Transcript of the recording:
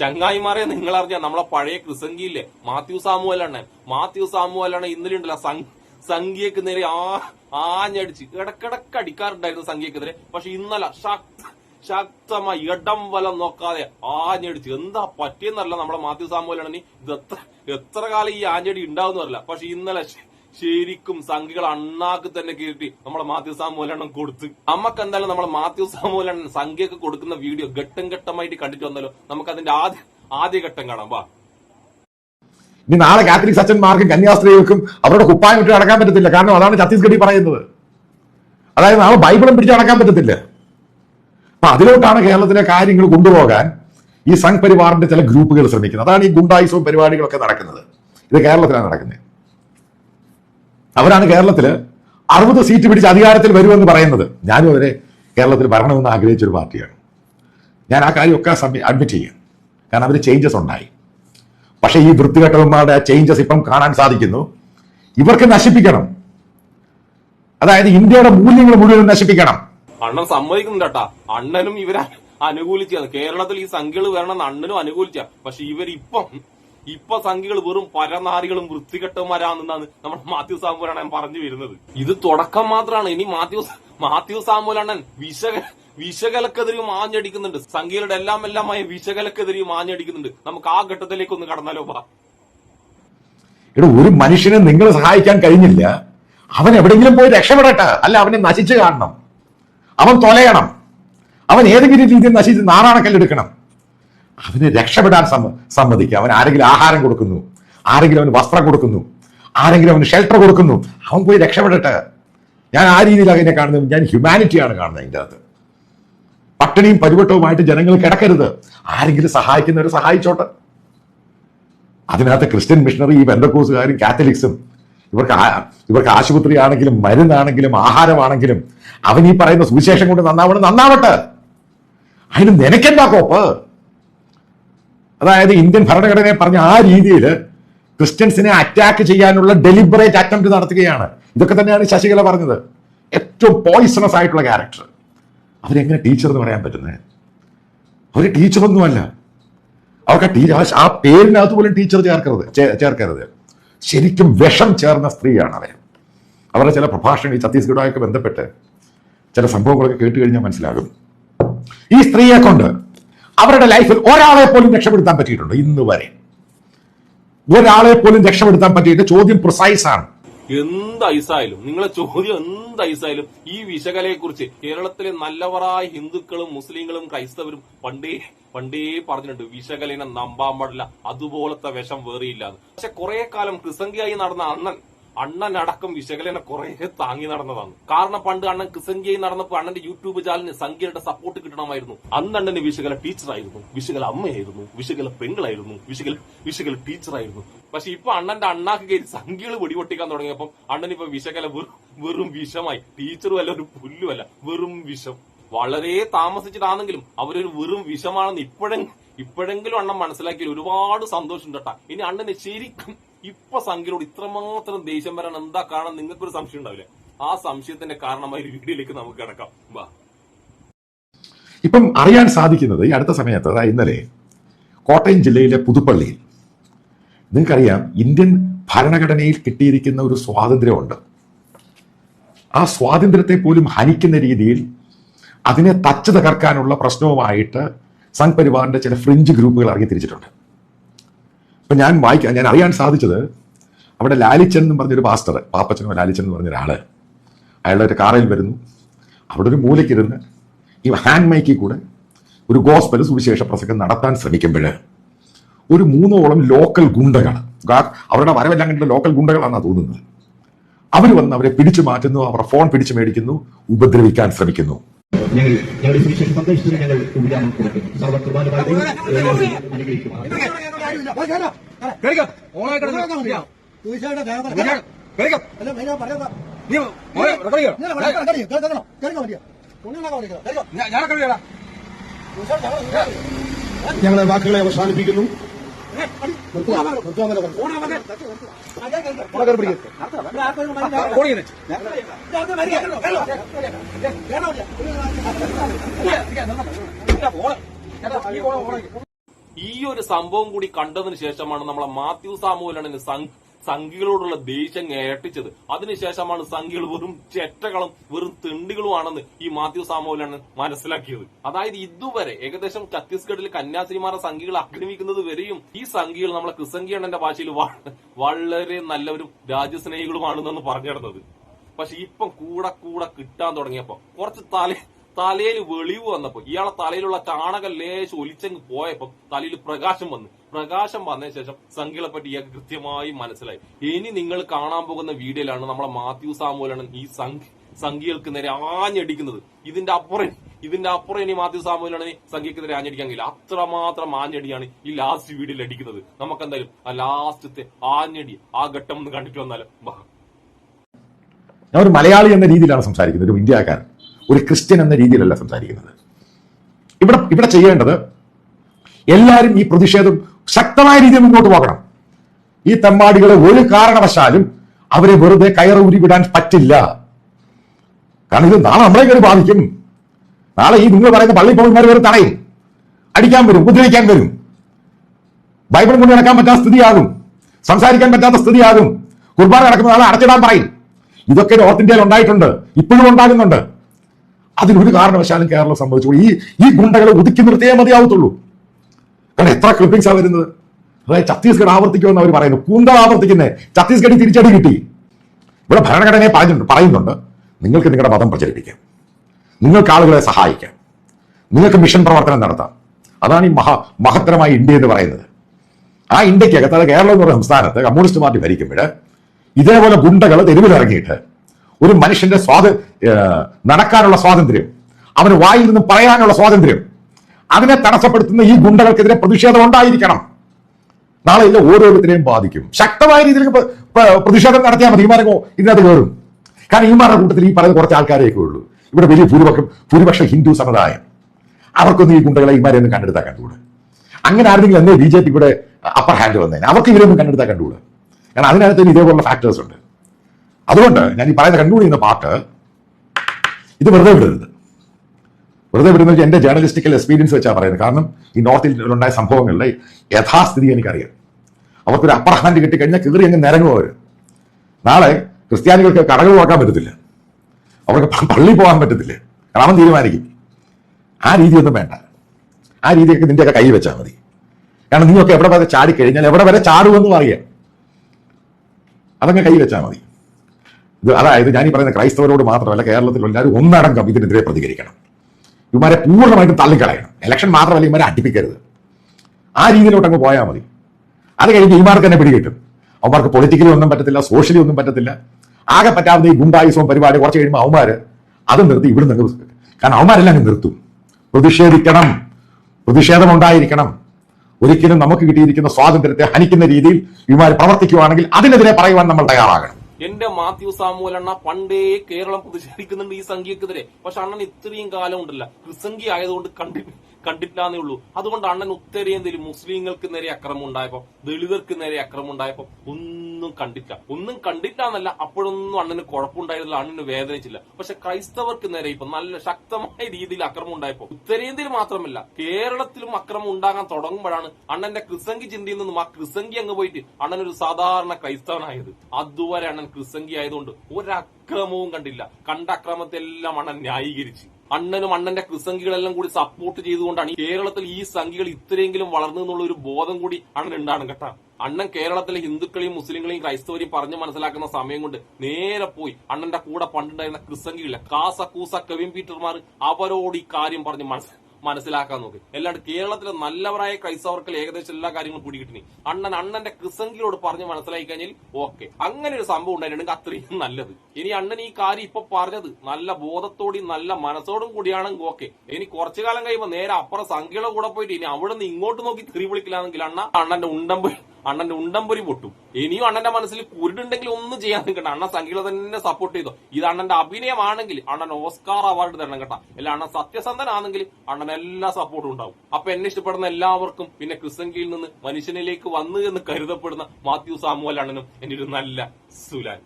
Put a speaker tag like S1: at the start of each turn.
S1: ചങ്ങായിമാരെ നിങ്ങൾ അറിഞ്ഞ നമ്മളെ പഴയ കൃസംഗിയില്ലേ മാത്യു സാമുവലാണ്. മാത്യു സാമുവലാണ് ഇന്നലെ ഉണ്ടല്ലോ സംഖ്യക്ക് നേരെ ആ ആഞ്ഞടിച്ച് ഇടക്കിടക്ക് അടിക്കാറുണ്ടായിരുന്നു സംഖ്യക്കെതിരെ പക്ഷെ ഇന്നലെ ശക്ത ശക്തമായി ഇടം വലം നോക്കാതെ ആഞ്ഞടിച്ച്. എന്താ പറ്റിയെന്നറിയില്ല നമ്മളെ മാത്യു സാമുവലാണ് ഇത് എത്ര എത്ര കാലം ഈ ആഞ്ഞടി ഉണ്ടാവുന്നറിയില്ല പക്ഷെ ഇന്നലെ ശരിക്കും സംഖ്യകൾ അണ്ണാക്ക് തന്നെ കീഴ്ത്തി നമ്മളെ മാത്യു സാമൂലണ്ണം കൊടുത്ത്. നമുക്ക് എന്തായാലും നമ്മളെ മാത്യു സാമൂലണ്ണൻ സംഖ്യക്ക് കൊടുക്കുന്ന വീഡിയോ ഘട്ടം ഘട്ടമായിട്ട് കണ്ടിട്ട് വന്നാലോ? നമുക്ക് അതിന്റെ ആദ്യ ആദ്യ ഘട്ടം കാണാം. വാ.
S2: ഇനി നാളെ കാത്തലിക് സച്ചന്മാർക്കും കന്യാസ്ത്രീകൾക്കും അവരുടെ കുപ്പായം വിട്ട് നടക്കാൻ പറ്റത്തില്ല. കാരണം അതാണ് ഛത്തീസ്ഗഡിൽ പറയുന്നത്. അതായത് നാളെ ബൈബിളും പിടിച്ച് നടക്കാൻ പറ്റത്തില്ല. അപ്പൊ അതിലോട്ടാണ് കേരളത്തിലെ കാര്യങ്ങൾ കൊണ്ടുപോകാൻ ഈ സംഘ് പരിവാറിന്റെ ചില ഗ്രൂപ്പുകൾ ശ്രമിക്കുന്നത്. അതാണ് ഈ ഗുണ്ടായുസവും പരിപാടികളൊക്കെ നടക്കുന്നത്. ഇത് കേരളത്തിലാണ് നടക്കുന്നത്. അവരാണ് കേരളത്തിൽ അറുപത് സീറ്റ് പിടിച്ച് അധികാരത്തിൽ വരുമെന്ന് പറയുന്നത്. ഞാനും അവരെ കേരളത്തിൽ ഭരണമെന്ന് ആഗ്രഹിച്ചൊരു പാർട്ടിയാണ്. ഞാൻ ആ കാര്യമൊക്കെ അഡ്മിറ്റ് ചെയ്യാം. കാരണം അവർ ചേഞ്ചസ് ഉണ്ടായി. പക്ഷേ ഈ വൃത്തികെട്ടവന്മാരുടെ ആ ചേഞ്ചസ് ഇപ്പം കാണാൻ സാധിക്കുന്നു. ഇവർക്ക് നശിപ്പിക്കണം. അതായത് ഇന്ത്യയുടെ മൂല്യങ്ങൾ മുഴുവൻ നശിപ്പിക്കണം.
S1: അണ്ണൻ സമ്മതിക്കുന്നുണ്ട് അണ്ണനും ഇവരെ അനുകൂലിച്ചാണ് കേരളത്തിൽ ഈ സംഖ്യകൾ വരണമെന്ന് അണ്ണനും അനുകൂലിച്ച. പക്ഷെ ഇവരിപ്പം ഇപ്പൊ സംഖ്യകൾ വെറും പരനാരികളും വൃത്തികെട്ടവന്മാരാണെന്നാണ് നമ്മുടെ മാത്യു സാമൂലണ്ണൻ പറഞ്ഞു വരുന്നത്. ഇത് തുടക്കം മാത്രമാണ് ഇനി മാത്യു മാത്യു സാമൂലണ്ണൻ വിശക വിശകലക്കെതിരെയും ആഞ്ഞടിക്കുന്നുണ്ട്. സംഖ്യകളുടെ എല്ലാം എല്ലാമായ വിശകലക്കെതിരെയും ആഞ്ഞടിക്കുന്നുണ്ട്. നമുക്ക് ആ ഘട്ടത്തിലേക്ക് ഒന്ന് കടന്നാലോ പാ
S2: എടാ ഒരു മനുഷ്യനെ നിങ്ങൾ സഹായിക്കാൻ കഴിഞ്ഞില്ല. അവൻ എവിടെയെങ്കിലും പോയി രക്ഷപ്പെടട്ടെ. അല്ല അവനെ നശിച്ചു കാണണം. അവൻ തൊലയണം. അവൻ ഏതെങ്കിലും രീതിയിൽ നശിച്ച് നാറാണക്കല്ലെടുക്കണം. അവന് രക്ഷപ്പെടാൻ സമ്മ സമ്മതിക്കുക അവൻ ആരെങ്കിലും ആഹാരം കൊടുക്കുന്നു. ആരെങ്കിലും അവന് വസ്ത്രം കൊടുക്കുന്നു. ആരെങ്കിലും അവന് ഷെൽട്ടർ കൊടുക്കുന്നു. അവൻ പോയി രക്ഷപ്പെടട്ടെ. ഞാൻ ആ രീതിയിൽ അതിനെ കാണുന്നത്. ഞാൻ ഹ്യൂമാനിറ്റിയാണ് കാണുന്നത് അതിന്റെ അകത്ത്. പട്ടിണിയും പരിവട്ടവുമായിട്ട് ജനങ്ങൾ കിടക്കരുത്. ആരെങ്കിലും സഹായിക്കുന്നവർ സഹായിച്ചോട്ടെ. അതിനകത്ത് ക്രിസ്ത്യൻ മിഷണറി ഈ ബന്ധക്കോസുകാരും കാത്തലിക്സും ഇവർക്ക് ഇവർക്ക് ആശുപത്രി ആണെങ്കിലും മരുന്നാണെങ്കിലും ആഹാരമാണെങ്കിലും അവൻ ഈ പറയുന്ന സുവിശേഷം കൊണ്ട് നന്നാവണം നന്നാവട്ടെ. അതിന് നിനക്കെന്താ കോപ്പ്? അതായത് ഇന്ത്യൻ ഭരണഘടനയെ പറഞ്ഞ ആ രീതിയിൽ ക്രിസ്ത്യൻസിനെ അറ്റാക്ക് ചെയ്യാനുള്ള ഡെലിബറേറ്റ് അറ്റംപ്റ്റ് നടത്തുകയാണ്. ഇതൊക്കെ തന്നെയാണ് ശശികല പറഞ്ഞത്. ഏറ്റവും പോയിസണസ് ആയിട്ടുള്ള ക്യാരക്ടർ അവരെങ്ങനെ ടീച്ചർ എന്ന് പറയാൻ പറ്റുന്നത് അവർ ടീച്ചറൊന്നുമല്ല അവർക്ക് ടീച്ചർ ആ പേരിനകത്ത് പോലും ടീച്ചർ ചേർക്കരുത് ചേർക്കരുത്. ശരിക്കും വിഷം ചേർന്ന സ്ത്രീയാണ് അവർ അവരുടെ ചില പ്രഭാഷണങ്ങൾ ഈ ഛത്തീസ്ഗഡുമായൊക്കെ ബന്ധപ്പെട്ട് ചില സംഭവങ്ങളൊക്കെ കേട്ട് കഴിഞ്ഞാൽ മനസ്സിലാകും. ഈ സ്ത്രീയെ കൊണ്ട് അവരുടെ ലൈഫിൽ ഒരാളെ പോലും രക്ഷപ്പെടുത്താൻ പറ്റിയിട്ടുണ്ട് ഇന്ന് വരെ. ഒരാളെ പോലും രക്ഷപ്പെടുത്താൻ പറ്റിയിട്ട് ചോദ്യം പ്രിസൈസ് ആണ്.
S1: എന്ത് ഐസായാലും നിങ്ങളെ ചോദ്യം എന്ത് ഐസായാലും ഈ വിശകലയെ കുറിച്ച് കേരളത്തിലെ നല്ലവരായ ഹിന്ദുക്കളും മുസ്ലിങ്ങളും ക്രൈസ്തവരും പണ്ടേ പണ്ടേ പറഞ്ഞിട്ടുണ്ട് വിശകലനെ നമ്പാൻ പാടില്ല അതുപോലത്തെ വിഷം വേറെയില്ല പക്ഷെ കുറെ കാലം കൃസംഗിയായി നടന്ന അണ്ണൻ അണ്ണൻ അടക്കം വിശകലനെ കുറെ താങ്ങി നടന്നതാണ്. കാരണം പണ്ട് അണ്ണൻ കൃസംഗിയായി നടന്നപ്പോൾ അണ്ണന്റെ യൂട്യൂബ് ചാനലിന് സംഖ്യയുടെ സപ്പോർട്ട് കിട്ടണമായിരുന്നു. അന്ന് അണ്ണന് വിശകല ടീച്ചറായിരുന്നു. വിശകല അമ്മയായിരുന്നു. വിശകല പെങ്ങളായിരുന്നു. വിശകല വിശകല ടീച്ചറായിരുന്നു. പക്ഷെ ഇപ്പൊ അണ്ണന്റെ അണ്ണാക്ക് കയറി സംഖ്യകൾ വെടിപൊട്ടിക്കാൻ തുടങ്ങിയപ്പം അണ്ണൻ ഇപ്പൊ വിശകല വെറും വെറും വിഷമായി. ടീച്ചറും അല്ല ഒരു പുല്ലുമല്ല വെറും വിഷം. വളരെ താമസിച്ചിട്ടാണെങ്കിലും അവരൊരു വെറും വിഷമാണെന്ന് ഇപ്പോഴെങ്കിലും ഇപ്പോഴെങ്കിലും അണ്ണൻ മനസ്സിലാക്കിയാൽ ഒരുപാട് സന്തോഷം കേട്ടാ. ഇനി അണ്ണന് ശരിക്കും ഇപ്പൊ സംഖ്യയോട് ഇത്രമാത്രം ദേഷ്യം വരാൻ എന്താ കാണാൻ നിങ്ങൾക്കൊരു സംശയം ഉണ്ടാവില്ല? ആ സംശയത്തിന്റെ കാരണമായി വീഡിയോയിലേക്ക് നമുക്ക് കിടക്കാം. വാ.
S2: ഇപ്പം അറിയാൻ സാധിക്കുന്നത് ഈ അടുത്ത സമയത്ത് അതായത് ഇന്നലെ കോട്ടയം ജില്ലയിലെ പുതുപ്പള്ളിയിൽ നിങ്ങൾക്കറിയാം ഇന്ത്യൻ ഭരണഘടനയിൽ കിട്ടിയിരിക്കുന്ന ഒരു സ്വാതന്ത്ര്യമുണ്ട്. ആ സ്വാതന്ത്ര്യത്തെ പോലും ഹനിക്കുന്ന രീതിയിൽ അതിനെ തച്ചു തകർക്കാനുള്ള പ്രശ്നവുമായിട്ട് സംഘ് പരിവാറിന്റെ ചില ഫ്രിഞ്ച് ഗ്രൂപ്പുകൾ ഇറങ്ങി തിരിച്ചിട്ടുണ്ട്. ഇപ്പൊ ഞാൻ വായിക്കാൻ ഞാൻ അറിയാൻ സാധിച്ചത് അവിടെ ലാലിച്ചൻ എന്ന് പറഞ്ഞൊരു പാസ്റ്റർ പാപ്പച്ചനോ ലാലിച്ചൻ എന്ന് പറഞ്ഞ ഒരാൾ അയാളുടെ ഒരു കാറിൽ വരുന്നു. അവിടെ ഒരു മൂലയ്ക്കിരുന്ന് ഈ ഹാൻഡ് മൈക്കിൽ കൂടെ ഒരു ഗോസ്പൽ സുവിശേഷ പ്രസംഗം നടത്താൻ ശ്രമിക്കുമ്പോൾ ഒരു മൂന്നോളം ലോക്കൽ ഗുണ്ടകൾ അവരുടെ വരവെല്ലാം കണ്ട ലോക്കൽ ഗുണ്ടകളാണെന്നാണ് തോന്നുന്നത്. അവർ വന്ന് അവരെ പിടിച്ചു മാറ്റുന്നു അവരുടെ ഫോൺ പിടിച്ചു മേടിക്കുന്നു ഉപദ്രവിക്കാൻ ശ്രമിക്കുന്നു.
S3: ഞങ്ങൾ ഞങ്ങളുടെ സുവിശേഷ സന്ദേശത്തിന്
S4: ഞങ്ങളെ വാക്കുകളെ അവസാനിപ്പിക്കുന്നു
S1: ഈ ഒരു സംഭവം കൂടി കണ്ടതിന് ശേഷമാണ് നമ്മളെ മാത്യു സാമുവലണ്ണന് സം- സംഘികളോടുള്ള ദേഷ്യം ഇരട്ടിച്ചത് അതിനുശേഷമാണ് സംഘികൾ വെറും ചെറ്റകളും വെറും തിണ്ടികളുമാണെന്ന് ഈ മാത്യു സാമുവലണ്ണൻ മനസ്സിലാക്കിയത്. അതായത് ഇതുവരെ ഏകദേശം ഛത്തീസ്ഗഡിൽ കന്യാസ്ത്രീമാരെ സംഘികൾ ആക്രമിക്കുന്നത് വരെയും ഈ സംഘികൾ നമ്മളെ ക്രിസംഗി അണ്ണന്റെ ഭാഷയിൽ വളരെ നല്ലൊരു രാജ്യസ്നേഹികളുമാണെന്നാണ് പറഞ്ഞിടുന്നത് പക്ഷെ ഇപ്പം കൂടെ കൂടെ കിട്ടാൻ തുടങ്ങിയപ്പോ കുറച്ച് തല തലയിൽ വെളിവ് വന്നപ്പോ ഇയാളെ തലയിലുള്ള ചാണകം ലേശം ഒലിച്ചങ്ങ് പോയപ്പോ തലയിൽ പ്രകാശം വന്നു. പ്രകാശം വന്നതിന് ശേഷം സംഖ്യകളെ പറ്റി ഇയാൾക്ക് കൃത്യമായി മനസ്സിലായി. ഇനി നിങ്ങൾ കാണാൻ പോകുന്ന വീഡിയോയിലാണ് നമ്മളെ മാത്യു സാമൂലാണ് ഈ സംഖ്യ സംഖ്യകൾക്ക് നേരെ ആഞ്ഞടിക്കുന്നത്. ഇതിന്റെ അപ്പുറം ഇതിന്റെ അപ്പുറം ഇനി മാത്യു സാമൂലാണ് സംഖ്യക്ക് നേരെ ആഞ്ഞടിക്കാൻ കഴിയില്ല. അത്രമാത്രം ആഞ്ഞടിയാണ് ഈ ലാസ്റ്റ് വീഡിയോയിൽ അടിക്കുന്നത്. നമുക്ക് എന്തായാലും ആ ലാസ്റ്റത്തെ ആഞ്ഞടി ആ ഘട്ടം ഒന്ന് കണ്ടിട്ട് വന്നാലും
S2: ഞാൻ ഒരു മലയാളി എന്ന രീതിയിലാണ് സംസാരിക്കുന്നത് ഒരു ഇന്ത്യക്കാരൻ. ഒരു ക്രിസ്ത്യൻ എന്ന രീതിയിലല്ല സംസാരിക്കുന്നത്. ഇവിടെ ഇവിടെ ചെയ്യേണ്ടത് എല്ലാവരും ഈ പ്രതിഷേധം ശക്തമായ രീതിയിൽ മുന്നോട്ട് പോകണം. ഈ തെമ്മാടികളെ ഒരു കാരണവശാലും അവരെ വെറുതെ കയറൂരി വിടാൻ പറ്റില്ല. കാരണം ഇത് നാളെ നമ്മളെ കയറി ബാധിക്കും. നാളെ ഈ നിങ്ങൾ പറയുന്ന പള്ളി പോകുന്നവർ വരെ തടയും. അടിക്കാൻ വരും ഉപദ്രവിക്കാൻ വരും. ബൈബിൾ കൊണ്ട് നടക്കാൻ പറ്റാത്ത സ്ഥിതിയാകും. സംസാരിക്കാൻ പറ്റാത്ത സ്ഥിതിയാകും. കുർബാന നടക്കുന്ന നാളെ അടച്ചിടാൻ പറയും. ഇതൊക്കെ നോർത്ത് ഇന്ത്യയിൽ ഉണ്ടായിട്ടുണ്ട് ഇപ്പോഴും ഉണ്ടാകുന്നുണ്ട്. അതിനൊരു കാരണവശാലും കേരളം സംഭവിച്ചു ഈ ഈ ഗുണ്ടകളെ ഒതുക്കി നിർത്തിയേ മതിയാവത്തുള്ളൂ. കാരണം എത്ര ക്ലിപ്പിംഗ്സാണ് വരുന്നത്? അതായത് ഛത്തീസ്ഗഡ് ആവർത്തിക്കുമെന്ന് അവർ പറയുന്നു. കൂന്തൽ ആവർത്തിക്കുന്നേ ഛത്തീസ്ഗഡിൽ തിരിച്ചടി കിട്ടി. ഇവിടെ ഭരണഘടനയെ പറഞ്ഞിട്ടുണ്ട് പറയുന്നുണ്ട്. നിങ്ങൾക്ക് നിങ്ങളുടെ മതം പ്രചരിപ്പിക്കാം. നിങ്ങൾക്ക് ആളുകളെ സഹായിക്കാം. നിങ്ങൾക്ക് മിഷൻ പ്രവർത്തനം നടത്താം. അതാണ് ഈ മഹാ മഹത്തരമായ ഇന്ത്യ എന്ന് പറയുന്നത്. ആ ഇന്ത്യക്കകത്ത് അത് കേരളം എന്ന് പറയുന്ന സംസ്ഥാനത്ത് കമ്മ്യൂണിസ്റ്റ് പാർട്ടി ഭരിക്കുമ്പോൾ ഇതേപോലെ ഗുണ്ടകൾ തെരുവിലിറങ്ങിയിട്ട് ഒരു മനുഷ്യന്റെ സ്വാത നടക്കാനുള്ള സ്വാതന്ത്ര്യം. അവന് വായിൽ നിന്നും പറയാനുള്ള സ്വാതന്ത്ര്യം. അതിനെ തടസ്സപ്പെടുത്തുന്ന ഈ ഗുണ്ടകൾക്കെതിരെ പ്രതിഷേധം ഉണ്ടായിരിക്കണം. നാളെ ഇല്ല ഓരോരുത്തരെയും ബാധിക്കും. ശക്തമായ രീതിയിൽ പ്ര- പ്ര- പ്രതിഷേധം നടത്തിയാൽ മതി. ഇമാരോ ഇതിനകത്ത് കയറും. കാരണം ഇമാരുടെ കൂട്ടത്തിൽ ഈ പറയുന്ന കുറച്ച് ആൾക്കാരെയൊക്കെ ഉള്ളൂ. ഇവിടെ വലിയ ഭൂരിപക്ഷം ഭൂരിപക്ഷ ഹിന്ദു സമുദായം. അവർക്കൊന്നും ഈ ഗുണ്ടകളെ ഇമാരെയൊന്നും കണ്ടെടുത്താൽ കണ്ടുകൂടെ അങ്ങനെ ആരെങ്കിലും എന്നേ ബി ജെ പി ഇവിടെ അപ്പർ ഹാൻഡ് വന്നേനെ. അവർക്ക് ഇവരൊന്നും കണ്ടെടുത്താൽ കണ്ടുകൂടെ കാരണം അതിനകത്ത് ഇതേപോലുള്ള ഫാക്ടേഴ്സ് ഉണ്ട്. അതുകൊണ്ട് ഞാൻ ഈ പറയുന്ന കണ്ടുകൂടി എന്ന പാട്ട് ഇത് വെറുതെ വിടരുത്. വെറുതെ വിടുന്ന എന്റെ ജേർണലിസ്റ്റിക്കൽ എക്സ്പീരിയൻസ് വെച്ചാ പറയുന്നത്. കാരണം ഈ നോർത്തിൽ ഉണ്ടായ സംഭവങ്ങളുടെ യഥാസ്ഥിതി എനിക്കറിയാം. അവർക്കൊരു അപ്പർ ഹാൻഡ് കിട്ടിക്കഴിഞ്ഞാൽ കീറി അങ്ങ് നിരങ്ങും അവർ നാളെ ക്രിസ്ത്യാനികൾക്ക് കടകൾ തുറക്കാൻ പറ്റത്തില്ല. അവർക്ക് പള്ളി പോകാൻ പറ്റത്തില്ല. കാരണം തീരുമാനിക്കും. ആ രീതിയൊന്നും വേണ്ട. ആ രീതിയൊക്കെ നിന്റെയൊക്കെ കൈ വെച്ചാൽ മതി. കാരണം നീയൊക്കെ എവിടെ വരെ ചാടി കഴിഞ്ഞാൽ എവിടെ വരെ ചാടുമെന്നും അറിയാം അതങ്ങ് കൈ വെച്ചാൽ മതി. ഇത് അതായത് ഞാൻ ഈ പറയുന്ന ക്രൈസ്തവരോട് മാത്രമല്ല കേരളത്തിൽ എല്ലാവരും ഒന്നടങ്കം ഇതിനെതിരെ പ്രതികരിക്കണം. ഇവരെ പൂർണമായിട്ടും തള്ളിക്കളയണം. ഇലക്ഷൻ മാത്രമല്ല ഇവരെ അടിപ്പിക്കരുത്. ആ രീതിയിലോട്ട് അങ്ങ് പോയാൽ മതി. അത് കഴിഞ്ഞ് ഇമാർക്ക് തന്നെ പിടികിട്ടും. അവന്മാർക്ക് പൊളിറ്റിക്കലി ഒന്നും പറ്റത്തില്ല സോഷ്യലി ഒന്നും പറ്റത്തില്ല. ആകെ പറ്റാവുന്ന ഈ ഗുണ്ടായുസവും പരിപാടി കുറച്ച് കഴിയുമ്പോൾ അവന്മാർ അത് നിർത്തി ഇവിടെ നിന്ന് കാരണം അവന്മാരെല്ലാം അങ്ങ് നിർത്തും. പ്രതിഷേധിക്കണം. പ്രതിഷേധം ഉണ്ടായിരിക്കണം. ഒരിക്കലും നമുക്ക് കിട്ടിയിരിക്കുന്ന സ്വാതന്ത്ര്യത്തെ ഹനിക്കുന്ന രീതിയിൽ ഇവന്മാർ പ്രവർത്തിക്കുകയാണെങ്കിൽ അതിനെതിരെ പറയുവാൻ നമ്മൾ തയ്യാറാകണം.
S1: എന്റെ മാത്യു സാമൂലണ്ണ പണ്ടേ കേരളം പ്രതിഷേധിക്കുന്നുണ്ട് ഈ സംഖ്യക്കെതിരെ പക്ഷെ അണ്ണൻ ഇത്രയും കാലം ഉണ്ടല്ല. കൃസംഖി ആയതുകൊണ്ട് കണ്ടി കണ്ടിട്ടില്ലാന്നേ ഉള്ളൂ. അതുകൊണ്ട് അണ്ണൻ ഉത്തരേന്ത്യയിൽ മുസ്ലിങ്ങൾക്ക് നേരെ അക്രമം ഉണ്ടായപ്പോ ദളിതർക്ക് നേരെ അക്രമം ഉണ്ടായപ്പോ ഒന്നും കണ്ടില്ല ഒന്നും കണ്ടില്ല എന്നല്ല അപ്പോഴൊന്നും അണ്ണന് കുഴപ്പമുണ്ടായിരുന്നില്ല അണ്ണന് വേദനിച്ചില്ല. പക്ഷെ ക്രൈസ്തവർക്ക് നേരെ ഇപ്പൊ നല്ല ശക്തമായ രീതിയിൽ അക്രമം ഉണ്ടായപ്പോ ഉത്തരേന്ത്യയിൽ മാത്രമല്ല കേരളത്തിലും അക്രമം ഉണ്ടാകാൻ തുടങ്ങുമ്പോഴാണ് അണ്ണന്റെ ക്രിസംഗി ചിന്തയിൽ നിന്നും ആ ക്രിസംഗി അങ്ങ് പോയിട്ട് അണ്ണൻ ഒരു സാധാരണ ക്രൈസ്തവനായത്. അതുവരെ അണ്ണൻ ക്രിസംഗി ആയതുകൊണ്ട് ഒരക്രമവും കണ്ടില്ല. കണ്ട അക്രമത്തെല്ലാം അണ്ണൻ ന്യായീകരിച്ച്. അണ്ണനും അണ്ണന്റെ കൃസംഖികളെല്ലാം കൂടി സപ്പോർട്ട് ചെയ്തുകൊണ്ടാണ് കേരളത്തിൽ ഈ സംഖ്യകൾ ഇത്രയെങ്കിലും വളർന്നു എന്നുള്ള ഒരു ബോധം കൂടി അണ്ണൻ ഉണ്ടാണ് കേട്ടോ. അണ്ണൻ കേരളത്തിലെ ഹിന്ദുക്കളെയും മുസ്ലിങ്ങളെയും ക്രൈസ്തവരെയും പറഞ്ഞു മനസ്സിലാക്കുന്ന സമയം കൊണ്ട് നേരെ പോയി അണ്ണന്റെ കൂടെ പണ്ടുണ്ടായിരുന്ന ക്രിസംഗികളില്ല കാസ കൂസ കവിൻ പീറ്റർമാർ അവരോട് ഈ കാര്യം പറഞ്ഞ് മനസ്സി മനസ്സിലാക്കാൻ നോക്ക്. അല്ലാണ്ട് കേരളത്തിലെ നല്ലവരായ ക്രൈസ്തവർക്ക് ഏകദേശം എല്ലാ കാര്യങ്ങളും പിടികിട്ടിനി അണ്ണൻ അണ്ണന്റെ കൃസംഗിയോട് പറഞ്ഞ് മനസ്സിലാക്കി കഴിഞ്ഞാൽ ഓക്കെ. അങ്ങനെ ഒരു സംഭവം ഉണ്ടായിട്ടുണ്ടെങ്കിൽ അത്രയും നല്ലത്. ഇനി അണ്ണൻ ഈ കാര്യം ഇപ്പൊ പറഞ്ഞത് നല്ല ബോധത്തോടെയും നല്ല മനസ്സോടും കൂടിയാണെങ്കിൽ ഓക്കെ. ഇനി കുറച്ചു കാലം കഴിയുമ്പോൾ നേരെ അപ്പുറം സംഖ്യയുടെ കൂടെ പോയിട്ട് ഇനി അവിടെ നിന്ന് ഇങ്ങോട്ട് നോക്കി തിരി വിളിക്കില്ലാന്നെങ്കിൽ അണ്ണ അണ്ണന്റെ ഉണ്ടമ്പ് അണ്ണന്റെ ഉണ്ടമ്പൊരി പൊട്ടും. ഇനിയും അണ്ണന്റെ മനസ്സിൽ കുരുടുണ്ടെങ്കിൽ ഒന്നും ചെയ്യാൻ നിൽക്കണ്ട. അണ്ണൻ സംഗീത തന്നെ സപ്പോർട്ട് ചെയ്തോ. ഇത് അണ്ണന്റെ അഭിനയമാണെങ്കിൽ അണ്ണൻ ഓസ്കാർ അവാർഡ് തരണം കേട്ടാ. അല്ല അണ്ണൻ സത്യസന്ധനാണെങ്കിൽ അണ്ണൻ എല്ലാ സപ്പോർട്ടും ഉണ്ടാവും. അപ്പൊ എന്നെ ഇഷ്ടപ്പെടുന്ന എല്ലാവർക്കും പിന്നെ ക്രിസംഖ്യയിൽ നിന്ന് മനുഷ്യനിലേക്ക് വന്നു എന്ന് കരുതപ്പെടുന്ന മാത്യു സാമുവൽ അണ്ണനും എന്റെ ഒരു നല്ല സുലാൻ.